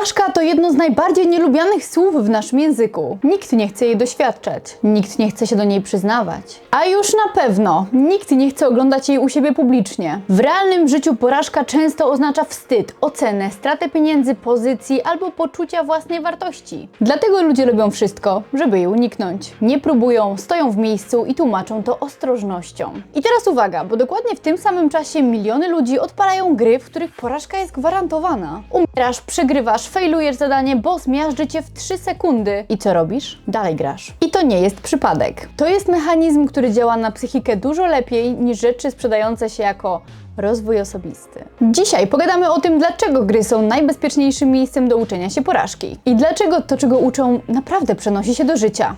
Porażka to jedno z najbardziej nielubianych słów w naszym języku. Nikt nie chce jej doświadczać, nikt nie chce się do niej przyznawać. A już na pewno nikt nie chce oglądać jej u siebie publicznie. W realnym życiu porażka często oznacza wstyd, ocenę, stratę pieniędzy, pozycji albo poczucia własnej wartości. Dlatego ludzie robią wszystko, żeby jej uniknąć. Nie próbują, stoją w miejscu i tłumaczą to ostrożnością. I teraz uwaga, bo dokładnie w tym samym czasie miliony ludzi odpalają gry, w których porażka jest gwarantowana. Umierasz, przegrywasz, failujesz zadanie, boss miażdży cię w 3 sekundy. I co robisz? Dalej grasz. I to nie jest przypadek. To jest mechanizm, który działa na psychikę dużo lepiej niż rzeczy sprzedające się jako rozwój osobisty. Dzisiaj pogadamy o tym, dlaczego gry są najbezpieczniejszym miejscem do uczenia się porażki i dlaczego to, czego uczą, naprawdę przenosi się do życia.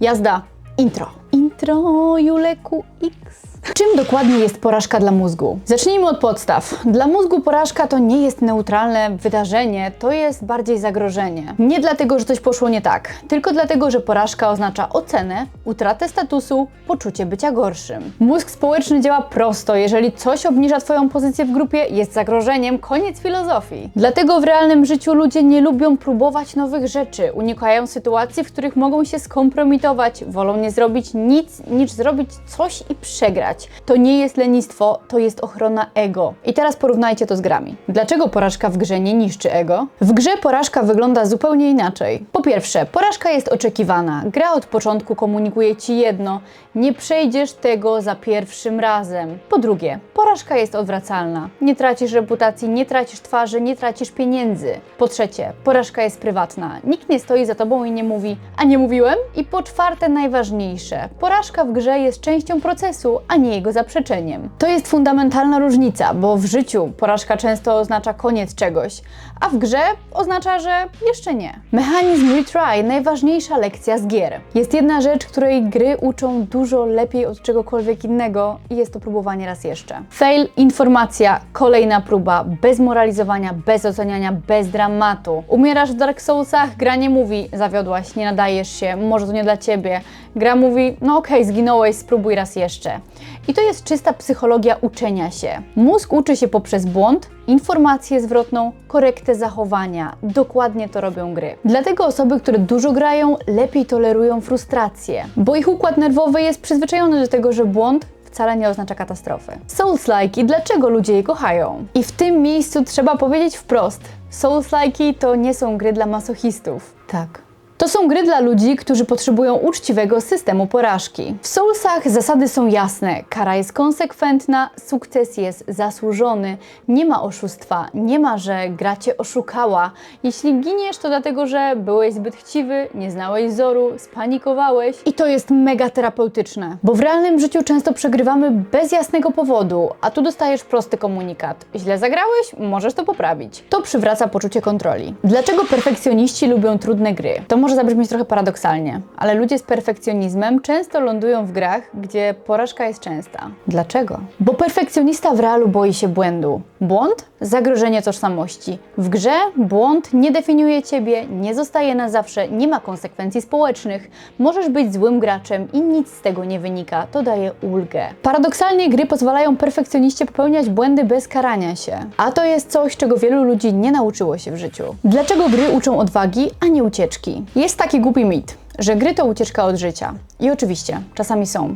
Jazda, intro. Intro Juleku X. Czym dokładnie jest porażka dla mózgu? Zacznijmy od podstaw. Dla mózgu porażka to nie jest neutralne wydarzenie, to jest bardziej zagrożenie. Nie dlatego, że coś poszło nie tak, tylko dlatego, że porażka oznacza ocenę, utratę statusu, poczucie bycia gorszym. Mózg społeczny działa prosto. Jeżeli coś obniża Twoją pozycję w grupie, jest zagrożeniem, koniec filozofii. Dlatego w realnym życiu ludzie nie lubią próbować nowych rzeczy, unikają sytuacji, w których mogą się skompromitować, wolą nie zrobić nic, niż zrobić coś i przegrać. To nie jest lenistwo, to jest ochrona ego. I teraz porównajcie to z grami. Dlaczego porażka w grze nie niszczy ego? W grze porażka wygląda zupełnie inaczej. Po pierwsze, porażka jest oczekiwana. Gra od początku komunikuje ci jedno: nie przejdziesz tego za pierwszym razem. Po drugie, porażka jest odwracalna. Nie tracisz reputacji, nie tracisz twarzy, nie tracisz pieniędzy. Po trzecie, porażka jest prywatna. Nikt nie stoi za tobą i nie mówi: A nie mówiłem? I po czwarte, najważniejsze, porażka w grze jest częścią procesu, a nie jego zaprzeczeniem. To jest fundamentalna różnica, bo w życiu porażka często oznacza koniec czegoś, a w grze oznacza, że jeszcze nie. Mechanizm retry najważniejsza lekcja z gier. Jest jedna rzecz, której gry uczą dużo lepiej od czegokolwiek innego i jest to próbowanie raz jeszcze. Fail, informacja, kolejna próba, bez moralizowania, bez oceniania, bez dramatu. Umierasz w Dark Soulsach, gra nie mówi zawiodłaś, nie nadajesz się, może to nie dla ciebie. Gra mówi, no okej, okay, zginąłeś, spróbuj raz jeszcze. I to jest czysta psychologia uczenia się. Mózg uczy się poprzez błąd, informację zwrotną, korektę zachowania. Dokładnie to robią gry. Dlatego osoby, które dużo grają, lepiej tolerują frustrację, bo ich układ nerwowy jest przyzwyczajony do tego, że błąd wcale nie oznacza katastrofy. Souls-like i dlaczego ludzie je kochają? I w tym miejscu trzeba powiedzieć wprost: Souls-like to nie są gry dla masochistów. Tak. To są gry dla ludzi, którzy potrzebują uczciwego systemu porażki. W Soulsach zasady są jasne, kara jest konsekwentna, sukces jest zasłużony, nie ma oszustwa, nie ma, że gra cię oszukała. Jeśli giniesz, to dlatego, że byłeś zbyt chciwy, nie znałeś wzoru, spanikowałeś i to jest mega terapeutyczne. Bo w realnym życiu często przegrywamy bez jasnego powodu, a tu dostajesz prosty komunikat. Źle zagrałeś? Możesz to poprawić. To przywraca poczucie kontroli. Dlaczego perfekcjoniści lubią trudne gry? To może zabrzmieć trochę paradoksalnie, ale ludzie z perfekcjonizmem często lądują w grach, gdzie porażka jest częsta. Dlaczego? Bo perfekcjonista w realu boi się błędu. Błąd? Zagrożenie tożsamości. W grze błąd nie definiuje ciebie, nie zostaje na zawsze, nie ma konsekwencji społecznych. Możesz być złym graczem i nic z tego nie wynika. To daje ulgę. Paradoksalnie gry pozwalają perfekcjoniście popełniać błędy bez karania się. A to jest coś, czego wielu ludzi nie nauczyło się w życiu. Dlaczego gry uczą odwagi, a nie ucieczki? Jest taki głupi mit, że gry to ucieczka od życia. I oczywiście, czasami są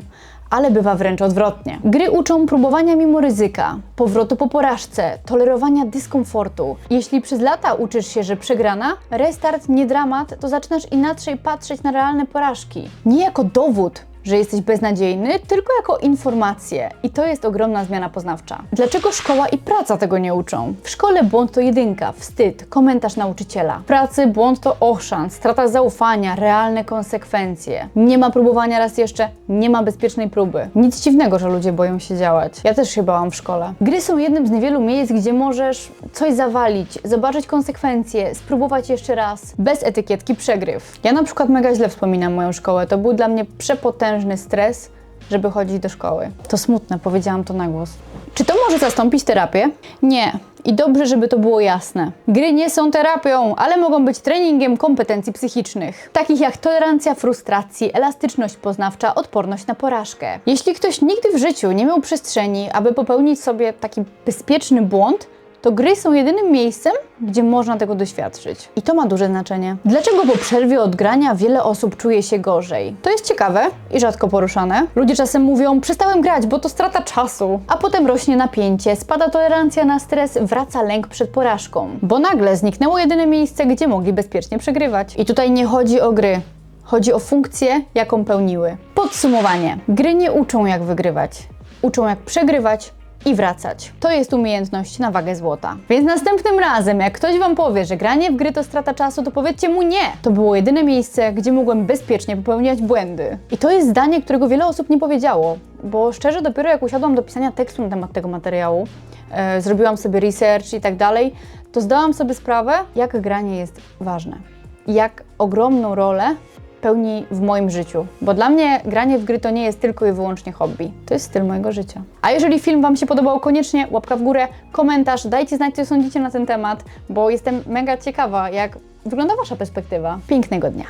ale bywa wręcz odwrotnie. Gry uczą próbowania mimo ryzyka, powrotu po porażce, tolerowania dyskomfortu. Jeśli przez lata uczysz się, że przegrana, restart nie dramat, to zaczynasz inaczej patrzeć na realne porażki. Nie jako dowód, że jesteś beznadziejny, tylko jako informację. I to jest ogromna zmiana poznawcza. Dlaczego szkoła i praca tego nie uczą? W szkole błąd to jedynka, wstyd, komentarz nauczyciela. W pracy błąd to ochrzan, strata zaufania, realne konsekwencje. Nie ma próbowania raz jeszcze, nie ma bezpiecznej próby. Nic dziwnego, że ludzie boją się działać. Ja też się bałam w szkole. Gry są jednym z niewielu miejsc, gdzie możesz coś zawalić, zobaczyć konsekwencje, spróbować jeszcze raz. Bez etykietki przegryw. Ja na przykład mega źle wspominam moją szkołę. To był dla mnie przepotężny potężny stres, żeby chodzić do szkoły. To smutne, powiedziałam to na głos. Czy to może zastąpić terapię? Nie. I dobrze, żeby to było jasne. Gry nie są terapią, ale mogą być treningiem kompetencji psychicznych, takich jak tolerancja frustracji, elastyczność poznawcza, odporność na porażkę. Jeśli ktoś nigdy w życiu nie miał przestrzeni, aby popełnić sobie taki bezpieczny błąd, to gry są jedynym miejscem, gdzie można tego doświadczyć. I to ma duże znaczenie. Dlaczego po przerwie od grania wiele osób czuje się gorzej? To jest ciekawe i rzadko poruszane. Ludzie czasem mówią, przestałem grać, bo to strata czasu. A potem rośnie napięcie, spada tolerancja na stres, wraca lęk przed porażką. Bo nagle zniknęło jedyne miejsce, gdzie mogli bezpiecznie przegrywać. I tutaj nie chodzi o gry. Chodzi o funkcję, jaką pełniły. Podsumowanie. Gry nie uczą jak wygrywać. Uczą jak przegrywać i wracać. To jest umiejętność na wagę złota. Więc następnym razem, jak ktoś Wam powie, że granie w gry to strata czasu, to powiedzcie mu nie. To było jedyne miejsce, gdzie mogłem bezpiecznie popełniać błędy. I to jest zdanie, którego wiele osób nie powiedziało, bo szczerze dopiero jak usiadłam do pisania tekstu na temat tego materiału, e, zrobiłam sobie research i tak dalej, to zdałam sobie sprawę, jak granie jest ważne. Jak ogromną rolę pełni w moim życiu. Bo dla mnie granie w gry to nie jest tylko i wyłącznie hobby. To jest styl mojego życia. A jeżeli film Wam się podobał, koniecznie łapka w górę, komentarz, dajcie znać, co sądzicie na ten temat, bo jestem mega ciekawa, jak wygląda Wasza perspektywa. Pięknego dnia.